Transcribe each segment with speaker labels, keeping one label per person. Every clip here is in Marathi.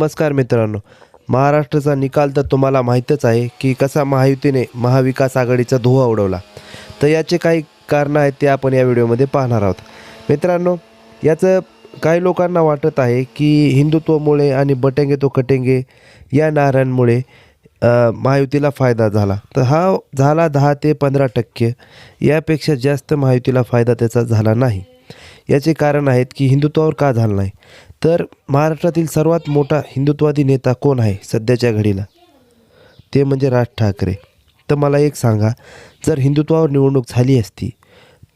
Speaker 1: नमस्कार मित्रांनो. महाराष्ट्राचा निकाल तर तुम्हाला माहीतच आहे की कसा महायुतीने महाविकास आघाडीचा धुवा उडवला. तर याचे काही कारणं आहेत ते आपण या व्हिडिओमध्ये पाहणार आहोत. मित्रांनो याचं काही लोकांना वाटत आहे की हिंदुत्वमुळे आणि बटेंगे तो कटेंगे या नाऱ्यांमुळे महायुतीला फायदा झाला. तर हा झाला दहा ते पंधरा टक्के. यापेक्षा जास्त महायुतीला फायदा त्याचा झाला नाही. याचे कारण आहेत की हिंदुत्वावर का झालं नाही? तर महाराष्ट्रातील सर्वात मोठा हिंदुत्वादी नेता कोण आहे सध्याच्या घडीला? ते म्हणजे राज ठाकरे. तर मला एक सांगा जर हिंदुत्वावर निवडणूक झाली असती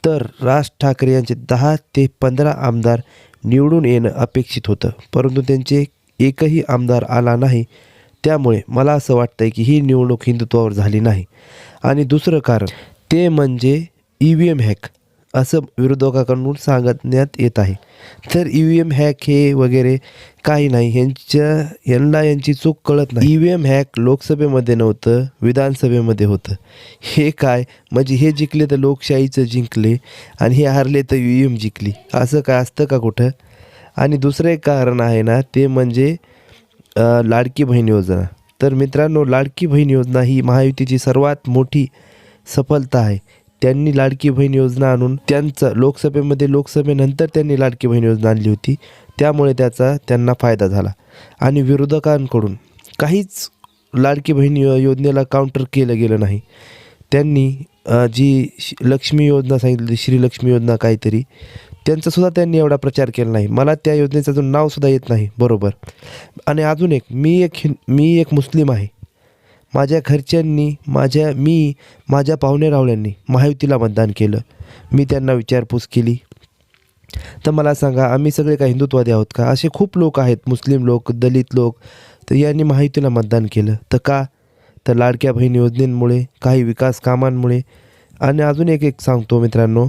Speaker 1: तर राज ठाकरे यांचे दहा ते पंधरा आमदार निवडून येणं अपेक्षित होतं. परंतु त्यांचे एकही आमदार आला नाही. त्यामुळे मला असं वाटतं की ही निवडणूक हिंदुत्वावर झाली नाही. आणि दुसरं कारण ते म्हणजे ई व्ही एम हॅक. असं विरोधकाकडून सांगण्यात येत आहे. तर ई व्ही एम हॅक हे वगैरे काही नाही. यांच्या यांना यांची चूक कळत नाही. ई व्ही एम हॅक लोकसभेमध्ये नव्हतं विधानसभेमध्ये होतं. हे काय? म्हणजे हे जिंकले तर लोकशाहीचं जिंकले आणि हे हारले तर यू एम जिंकली. असं काय असतं का कुठं? आणि दुसरं एक कारण आहे ना ते म्हणजे लाडकी बहीण योजना. तर मित्रांनो लाडकी बहीण योजना ही महायुतीची सर्वात मोठी सफलता आहे. त्यांनी लाडकी बहीण योजना आणून त्यांचं लोकसभेमध्ये लोकसभेनंतर त्यांनी लाडकी बहीण योजना आणली होती. त्यामुळे त्याचा त्यांना फायदा झाला. आणि विरोधकांकडून काहीच लाडकी बहीण यो योजनेला काउंटर केलं गेलं नाही. त्यांनी जी श- लक्ष्मी योजना सांगितली श्रीलक्ष्मी योजना काहीतरी त्यांचासुद्धा त्यांनी एवढा प्रचार केला नाही. मला त्या योजनेचं अजून नावसुद्धा येत नाही. बरोबर. आणि अजून एक मी एक मी एक मुस्लिम आहे. माझ्या घरच्यांनी माझ्या मी माझ्या पाहुणे रावळ्यांनी महायुतीला मतदान केलं. मी त्यांना विचारपूस केली. तर मला सांगा आम्ही सगळे काय हिंदुत्वादी आहोत का? असे खूप लोक आहेत मुस्लिम लोक दलित लोक तर यांनी महायुतीला मतदान केलं. तर का? तर लाडक्या बहीण योजनेमुळे काही विकास कामांमुळे. आणि अजून एक एक सांगतो मित्रांनो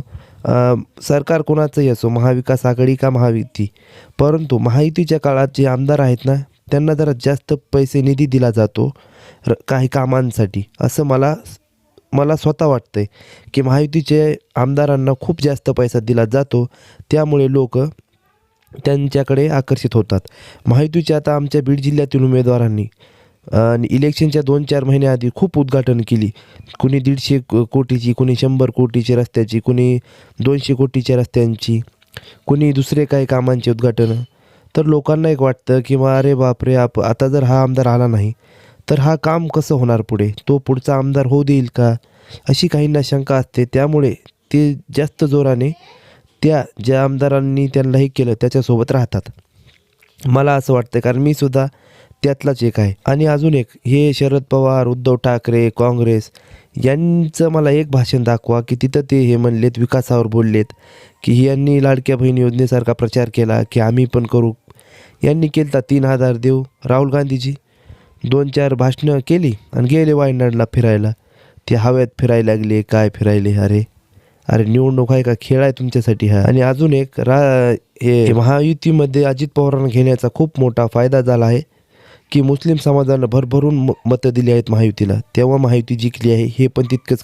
Speaker 1: सरकार कोणाचंही असो महाविकास आघाडी का महायुती? परंतु महायुतीच्या काळात जे आमदार आहेत ना त्यांना जरा जास्त पैसे निधी दिला जातो र काही कामांसाठी. असं मला मला स्वतः वाटतं आहे की महायुतीचे आमदारांना खूप जास्त पैसा दिला जातो त्यामुळे लोक त्यांच्याकडे आकर्षित होतात. महायुतीचे आता आमच्या बीड जिल्ह्यातील उमेदवारांनी आणि इलेक्शनच्या दोन चार महिन्याआधी खूप उद्घाटन केली. कुणी दीडशे कोटीची कुणी शंभर कोटीची रस्त्याची कुणी दोनशे कोटीच्या रस्त्यांची कुणी दुसरे काही कामांचे उद्घाटनं. तर लोकांना एक वाटतं की मग अरे बापरे आप आता जर हा आमदार आला नाही तर हा काम कसं होणार पुढे? तो पुढचा आमदार होऊ देईल का? अशी काहींना शंका असते. त्यामुळे ते जास्त जोराने त्या ज्या आमदारांनी त्यांना हे केलं त्याच्यासोबत राहतात. मला असं वाटतं कारण मी सुद्धा त्यातलाच एक आहे. आणि अजून एक हे शरद पवार उद्धव ठाकरे काँग्रेस यांचं मला एक भाषण दाखवा की तिथं ते हे म्हणलेत विकासावर बोललेत की यांनी लाडक्या बहीण योजनेसारखा प्रचार केला की आम्ही पण करू यांनी केलता तीन हजार देऊ राहुल गांधीजी. दोन चार भाषणं केली आणि गेले वायनाडला फिरायला. ते हव्यात फिरायला लागले काय फिरायले अरे. अरे निवडणूक आहे का? खेळ आहे तुमच्यासाठी हा. आणि अजून एक रा हे महायुतीमध्ये अजित पवारांना घेण्याचा खूप मोठा फायदा झाला आहे की मुस्लिम समाजानं भरभरून म मतं दिली आहेत महायुतीला. तेव्हा महायुती जिंकली आहे हे पण तितकंच खरं.